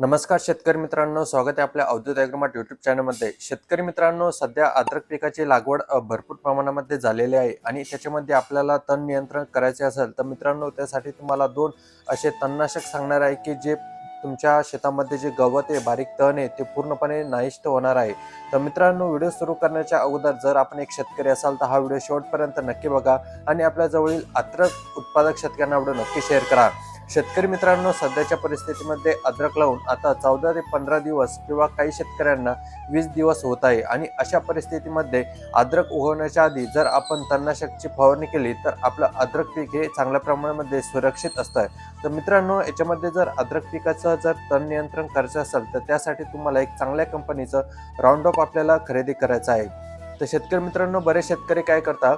नमस्कार शेतकरी मित्रांनो स्वागत आहे आपल्या अवधूत ॲग्रोमार्ट युट्यूब चॅनलमध्ये शेतकरी मित्रांनो सध्या अद्रक पिकाची लागवड भरपूर प्रमाणामध्ये झालेली आहे आणि त्याच्यामध्ये आपल्याला तण नियंत्रण करायचे असेल तर मित्रांनो त्यासाठी तुम्हाला दोन असे तणनाशक सांगणार आहे की जे तुमच्या शेतामध्ये जे गवत आहे बारीक तण आहे ते पूर्णपणे नाहीष्ट होणार आहे. तर मित्रांनो व्हिडिओ सुरू करण्याच्या अगोदर जर आपण एक शेतकरी असाल तर हा व्हिडिओ शेवटपर्यंत नक्की बघा आणि आपल्या जवळील अद्रक उत्पादक शेतकऱ्यांना व्हिडिओ नक्की शेअर करा. शेतकरी मित्रांनो सध्याच्या परिस्थितीमध्ये अद्रक लावून आता चौदा ते पंधरा दिवस किंवा काही शेतकऱ्यांना वीस दिवस होत आहे. आणि अशा परिस्थितीमध्ये अद्रक उगवण्याच्या आधी जर आपण तणनाशकची फवारणी केली तर आपलं अद्रक पीक हे चांगल्या प्रमाणामध्ये सुरक्षित असतं. तर मित्रांनो याच्यामध्ये जर अद्रक पिकाचं जर तण नियंत्रण करायचं असेल तर त्यासाठी तुम्हाला एक चांगल्या कंपनीचं राऊंडअप आपल्याला खरेदी करायचं आहे. तर शेतकरी मित्रांनो बरेच शेतकरी काय करतात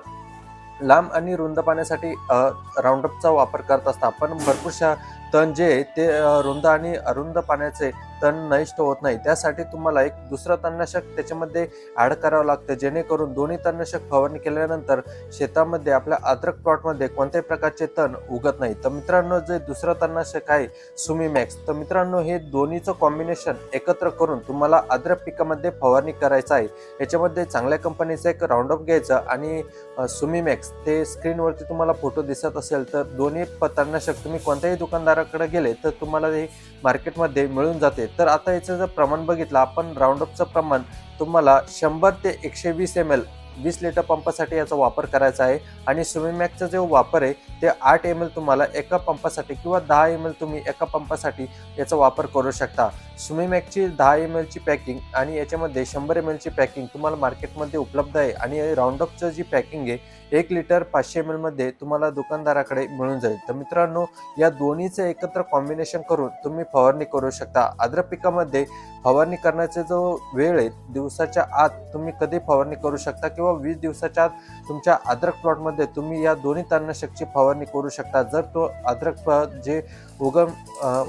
लांब आणि रुंद पाण्यासाठी राऊंडअपचा वापर करत असता पण भरपूरशा तण जे आहे ते रुंद आणि अरुंद पाण्याचे तण नष्ट होत नाही. त्यासाठी तुम्हाला एक दुसरं तणनाशक त्याच्यामध्ये ॲड करावं लागतं. जेणेकरून दोन्ही तणनाशक फवारणी केल्यानंतर शेतामध्ये आपल्या अद्रक प्लॉटमध्ये कोणत्याही प्रकारचे तण उगत नाही. तर मित्रांनो जे दुसरं तणनाशक आहे सुमी मॅक्स तर मित्रांनो हे दोन्हीचं कॉम्बिनेशन एकत्र करून तुम्हाला अद्रक पिकामध्ये फवारणी करायचं आहे. याच्यामध्ये चांगल्या कंपनीचं एक राऊंडअप घ्यायचं आणि सुमी मॅक्स ते स्क्रीनवरती तुम्हाला फोटो दिसत असेल तर दोन्ही प- तणनाशक तुम्ही कोणत्याही दुकानदाराकडे गेले तर तुम्हाला हे मार्केटमध्ये मिळून जाते. तर आता याचं जर प्रमाण बघितलं आपण राऊंडअपचं प्रमाण तुम्हाला शंभर ते एकशे वीस एम एल वीस लिटर पंपासाठी याचा वापर करायचा आहे. आणि स्विमिमॅकचा जो वापर आहे ते आठ एम एल तुम्हाला एका पंपासाठी किंवा दहा एम एल तुम्ही एका पंपासाठी याचा वापर करू शकता. स्विमिमॅकची दहा एम एलची पॅकिंग आणि याच्यामध्ये शंभर एम एलची पॅकिंग तुम्हाला मार्केटमध्ये उपलब्ध आहे. आणि राऊंडअपचं जी पॅकिंग आहे एक लिटर पाचशे एम एलमध्ये तुम्हाला दुकानदाराकडे मिळून जाईल. तर मित्रांनो या दोन्हीचं एकत्र कॉम्बिनेशन करून तुम्ही फवारणी करू शकता. अद्रक पिकामध्ये फवारणी करण्याचा जो वेळ आहे दिवसाच्या आत तुम्ही कधी फवारणी करू शकता किंवा वीस दिवसाच्या आत तुमच्या अद्रक प्लॉटमध्ये तुम्ही या दोन्ही तणनाशकची फवारणी करू शकता. जर तो अद्रक प- जे उगम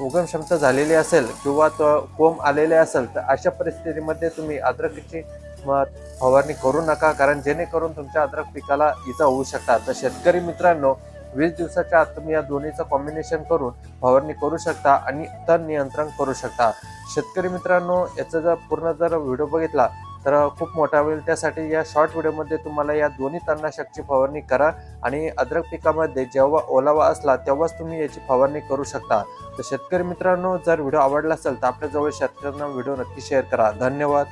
उगम क्षमता झालेली असेल किंवा तो कोंब आलेले असेल तर अशा परिस्थितीमध्ये तुम्ही अद्रकची म- फवारणी करू नका कारण जेणेकरून तुमच्या अद्रक पिकाला इजा होऊ शकतात तर शेतकरी मित्रांनो वीस दिवसाच्या आत तुम्ही या दोन्हीचं कॉम्बिनेशन करून फवारणी करू शकता आणि तण नियंत्रण करू शकता. शेतकरी मित्रांनो याचा जर पूर्ण जर व्हिडिओ बघितला तर खूप मोठा होईल. त्यासाठी या शॉर्ट व्हिडिओमध्ये तुम्हाला या दोन्ही तणनाशकची फवारणी करा आणि अद्रक पिकामध्ये जेव्हा ओलावा असला तेव्हाच तुम्ही याची फवारणी करू शकता. तर शेतकरी मित्रांनो जर व्हिडिओ आवडला असेल तर आपल्याजवळ शेतकऱ्यांना व्हिडिओ नक्की शेअर करा. धन्यवाद.